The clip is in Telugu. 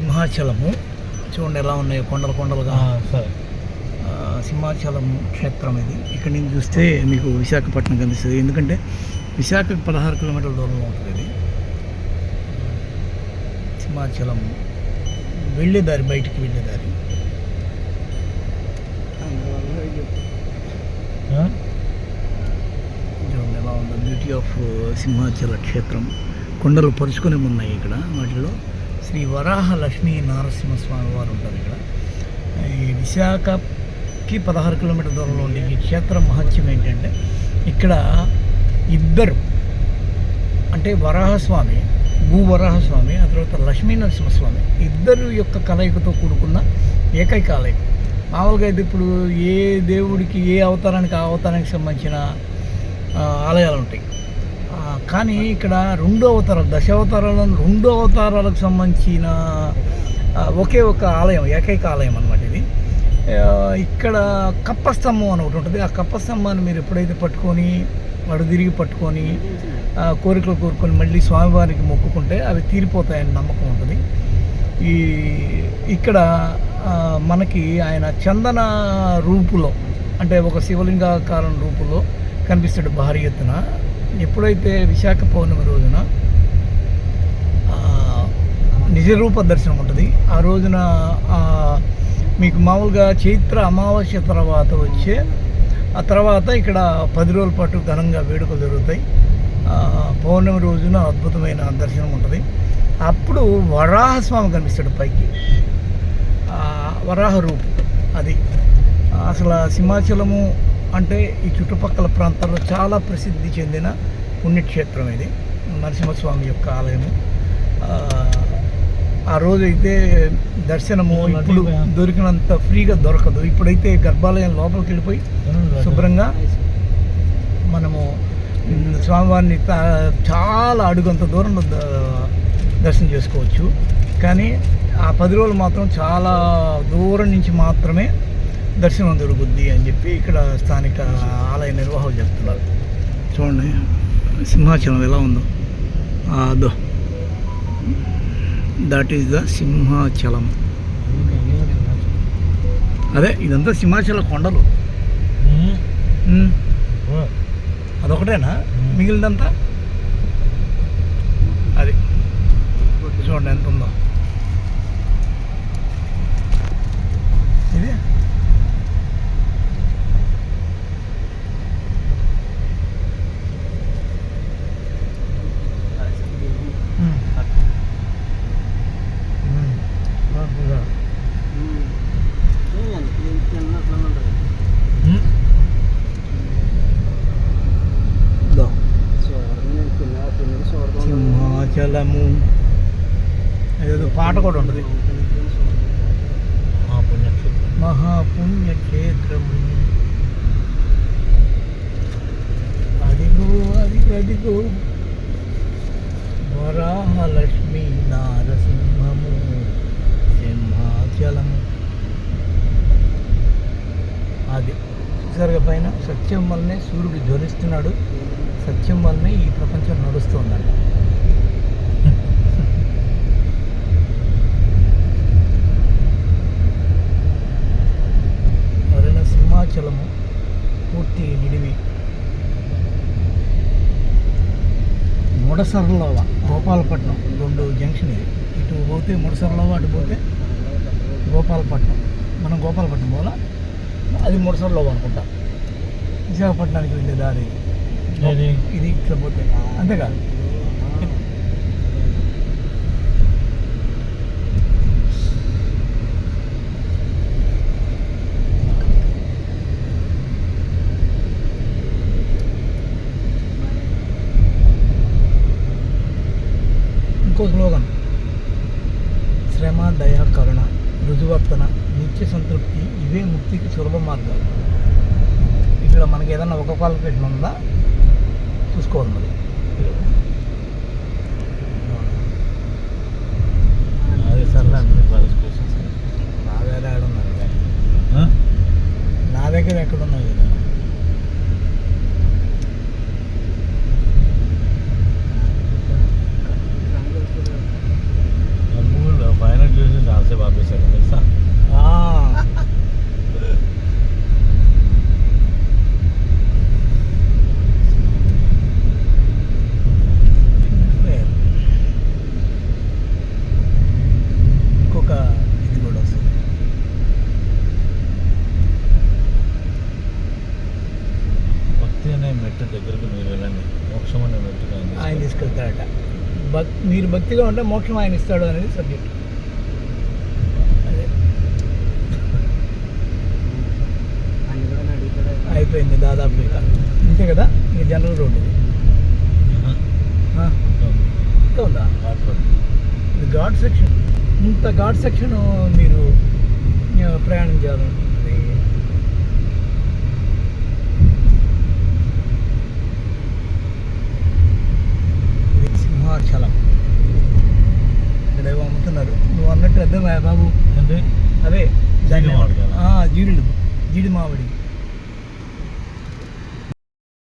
సింహాచలము. చూడండి ఎలా ఉన్నాయో కొండలు కొండలుగా. సరే. సింహాచలం క్షేత్రం ఇది. ఇక్కడ నుంచి చూస్తే మీకు విశాఖపట్నం కనిపిస్తుంది. ఎందుకంటే విశాఖకు పదహారు కిలోమీటర్ల దూరంలో ఉంటుంది ఇది. సింహాచలం వెళ్ళే దారి బయటికి వెళ్ళే దారి. చూడండి ఎలా ఉందో. బ్యూటీ ఆఫ్ సింహాచల క్షేత్రం. కొండలు పరుచుకొని ఉన్నాయి ఇక్కడ వాటిలో. శ్రీ వరాహ లక్ష్మీ నారసింహస్వామి వారు ఉంటారు ఇక్కడ. ఈ విశాఖకి పదహారు కిలోమీటర్ దూరంలో ఉండే ఈ క్షేత్ర మహత్యం ఏంటంటే ఇక్కడ ఇద్దరు అంటే వరాహస్వామి భూవరాహస్వామి ఆ తర్వాత లక్ష్మీ నరసింహస్వామి ఇద్దరు యొక్క కలయికతో కూడుకున్న ఏకైక ఆలయం. మామూలుగా అయితే ఇప్పుడు ఏ దేవుడికి ఏ అవతారానికి ఆ అవతారానికి సంబంధించిన ఆలయాలు ఉంటాయి. కానీ ఇక్కడ రెండో అవతారాలు దశావతారాలను రెండో అవతారాలకు సంబంధించిన ఒకే ఒక ఆలయం ఏకైక ఆలయం అనమాట ఇది. ఇక్కడ కప్పస్తంభం అని ఒకటి ఉంటుంది. ఆ కప్పస్తంభాన్ని మీరు ఎప్పుడైతే పట్టుకొని వాడు తిరిగి పట్టుకొని కోరికలు కోరుకొని మళ్ళీ స్వామివారికి మొక్కుకుంటే అవి తీరిపోతాయని నమ్మకం ఉంటుంది. ఈ ఇక్కడ మనకి ఆయన చందన రూపులో అంటే ఒక శివలింగాకారం రూపులో కనిపిస్తాడు భారీ ఎత్తున. ఎప్పుడైతే విశాఖ పౌర్ణమి రోజున నిజరూప దర్శనం ఉంటుంది ఆ రోజున మీకు మామూలుగా చైత్ర అమావాస్య తర్వాత వచ్చే ఆ తర్వాత ఇక్కడ పది రోజుల పాటు ఘనంగా వేడుకలు జరుగుతాయి. పౌర్ణమి రోజున అద్భుతమైన దర్శనం ఉంటుంది. అప్పుడు వరాహస్వామి కనిపిస్తాడు పైకి. వరాహ రూపు అది. అసలు సింహాచలము అంటే ఈ చుట్టుపక్కల ప్రాంతాల్లో చాలా ప్రసిద్ధి చెందిన పుణ్యక్షేత్రం ఇది నరసింహస్వామి యొక్క ఆలయము. ఆ, ఆ రోజు అయితే దర్శనము ఇప్పుడు దొరికినంత ఫ్రీగా దొరకదు. ఇప్పుడైతే గర్భాలయం లోపలికి వెళ్ళిపోయి శుభ్రంగా మనము స్వామివారిని చాలా అడుగంత దూరంలో దర్శనం చేసుకోవచ్చు. కానీ ఆ పది రోజులు మాత్రం చాలా దూరం నుంచి మాత్రమే దర్శనం దొరుకుద్ది అని చెప్పి ఇక్కడ స్థానిక ఆలయ నిర్వాహకులు చెప్తున్నారు. చూడండి సింహాచలం ఎలా ఉందో. అదో. That is the Simhachalam. అదే ఇదంతా సింహాచల కొండలు. అదొకటేనా? మిగిలినంతా అది చూడండి ఎంత ఉందో ఇది ఉమ్. ఉమ్. బాగుందా? ఉమ్. ఇదో. సింహాచలము ఏదో పాట కూడా ఉంటుంది. మహాపుణ్యక్షేత్రము. అదిగో అది అదిగో. వరాహలక్ష్మి నారసింహము. సింహాచలము. అది చూసారుగా పైన? సత్యం వల్లనే సూర్యుడు జ్వలిస్తున్నాడు సత్యం వల్లనే ఈ ప్రపంచం నడుస్తుందండి ఎవరైనా సింహాచలము పూర్తి నిడివి. ముడసర్లవ గోపాలపట్నం రెండు జంక్షన్ ఇది. ఇటు పోతే ముడసర్లవ అటు పోతే గోపాలపట్నం. మనం గోపాలపట్నం పోలా అది ముడసర్లవ అనుకుంటా. విశాఖపట్నానికి వెళ్ళే దారి? ఇది ఇట్లా పోతే. అంతేగా ఇంకో స్లోగన్. శ్రమ దయ కరుణ రుజువర్తన నిత్య సంతృప్తి ఇవే ముక్తికి సులభ మార్గాలు. ఇక్కడ మనకి ఏదైనా ఒక క్వాలిఫికేషన్ ఉందా? చూసుకోవాలి మరి. అదే సర్లే నా దగ్గర ఎక్కడ ఉన్నాయి కదా? భక్తి అనే మెట్టు దగ్గరకు మీరు వెళ్ళండి. మోక్షం అనే మెట్టు ఆయన తీసుకెళ్తాడట భక్ మీరు భక్తిగా ఉంటే మోక్షం ఆయన ఇస్తాడు అనేది సబ్జెక్ట్. అదే. అయిపోయింది దాదాపు ఇక. ఇంతే కదా? ఇది జనరల్ రోడ్ ఇంకా ఉందా. ఇది ఘాట్ సెక్షన్. ఇంత ఘాట్ సెక్షన్ మీరు ప్రయాణం చేయాలంటే. సింహాచలం. ఇక్కడ ఏవో అమ్ముతున్నారు. నువ్వు అన్నట్టు అర్థమయ్యా బాబు ఏంటి అవే జీడి జీడి మామిడి.